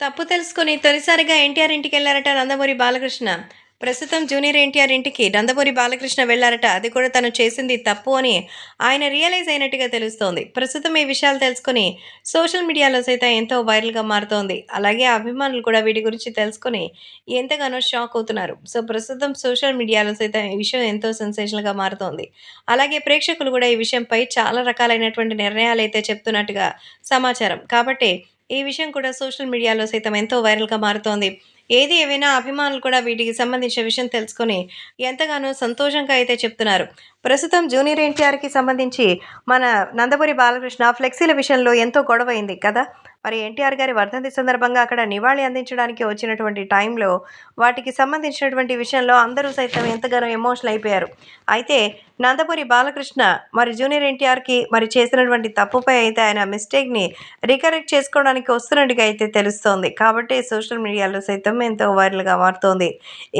తప్పు తెలుసుకుని తొలిసారిగా ఎన్టీఆర్ ఇంటికి వెళ్ళారట నందమూరి బాలకృష్ణ. ప్రస్తుతం జూనియర్ ఎన్టీఆర్ ఇంటికి నందమూరి బాలకృష్ణ వెళ్ళారట అది కూడా తను చేసింది తప్పు అని ఆయన రియలైజ్ అయినట్టుగా తెలుస్తోంది. ప్రస్తుతం ఈ విషయాలు తెలుసుకుని సోషల్ మీడియాలో సైతం ఎంతో వైరల్గా మారుతోంది. అలాగే అభిమానులు కూడా వీటి గురించి తెలుసుకుని ఎంతగానో షాక్ అవుతున్నారు. సో ప్రస్తుతం సోషల్ మీడియాలో సైతం ఈ విషయం ఎంతో సెన్సేషనల్గా మారుతోంది. అలాగే ప్రేక్షకులు కూడా ఈ విషయంపై చాలా రకాలైనటువంటి నిర్ణయాలు అయితే చెప్తున్నట్టుగా సమాచారం. కాబట్టి ఈ విషయం కూడా సోషల్ మీడియాలో సైతం ఎంతో వైరల్గా మారుతోంది. ఏది ఏవైనా అభిమానులు కూడా వీటికి సంబంధించిన విషయం తెలుసుకొని ఎంతగానో సంతోషంగా అయితే చెప్తున్నారు. ప్రస్తుతం జూనియర్ ఎన్టీఆర్కి సంబంధించి మన నందమూరి బాలకృష్ణ ఫ్లెక్సీల విషయంలో ఎంతో గొడవ అయింది కదా. మరి ఎన్టీఆర్ గారి వర్ధంతి సందర్భంగా అక్కడ నివాళి అందించడానికి వచ్చినటువంటి టైంలో వాటికి సంబంధించినటువంటి విషయంలో అందరూ సైతం ఎంతగానో ఎమోషనల్ అయిపోయారు. అయితే నందమూరి బాలకృష్ణ మరి జూనియర్ ఎన్టీఆర్కి మరి చేసినటువంటి తప్పుపై అయితే ఆయన మిస్టేక్ని రికరెక్ట్ చేసుకోవడానికి వస్తున్నట్టుగా అయితే తెలుస్తోంది. కాబట్టి సోషల్ మీడియాలో సైతం ఎంతో వైరల్గా మారుతోంది.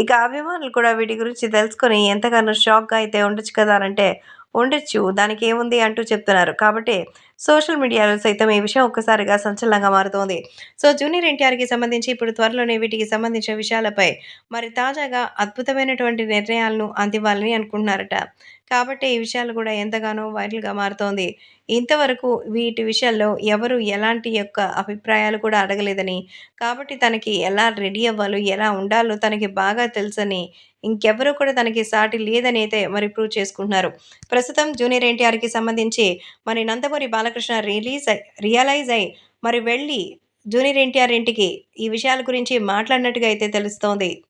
ఇక అభిమానులు కూడా వీటి గురించి తెలుసుకొని ఎంతగానో షాక్గా అయితే ఉండొచ్చు కదా. అని అంటే ఉండొచ్చు దానికి ఏముంది అంటూ చెప్తున్నారు. కాబట్టి సోషల్ మీడియాలో సైతం ఈ విషయం ఒక్కసారిగా సంచలనంగా మారుతోంది. సో జూనియర్ ఎన్టీఆర్కి సంబంధించి ఇప్పుడు త్వరలోనే వీటికి సంబంధించిన విషయాలపై మరి తాజాగా అద్భుతమైనటువంటి నిర్ణయాలను అందివ్వాలని అనుకుంటున్నారట. కాబట్టి ఈ విషయాలు కూడా ఎంతగానో వైరల్గా మారుతోంది. ఇంతవరకు వీటి విషయాల్లో ఎవరు ఎలాంటి యొక్క అభిప్రాయాలు కూడా అడగలేదని కాబట్టి తనకి ఎలా రెడీ అవ్వాలో ఎలా ఉండాలో తనకి బాగా తెలుసని ఇంకెవరూ కూడా తనకి సాటి లేదని అయితే మరి ప్రూవ్ చేసుకుంటున్నారు. ప్రస్తుతం జూనియర్ ఎన్టీఆర్కి సంబంధించి మరి నందమూరి బాలకృష్ణ రిలీజ్ రియలైజ్ అయి మరి వెళ్ళి జూనియర్ ఎన్టీఆర్ ఇంటికి ఈ విషయాల గురించి మాట్లాడినట్టుగా అయితే తెలుస్తోంది.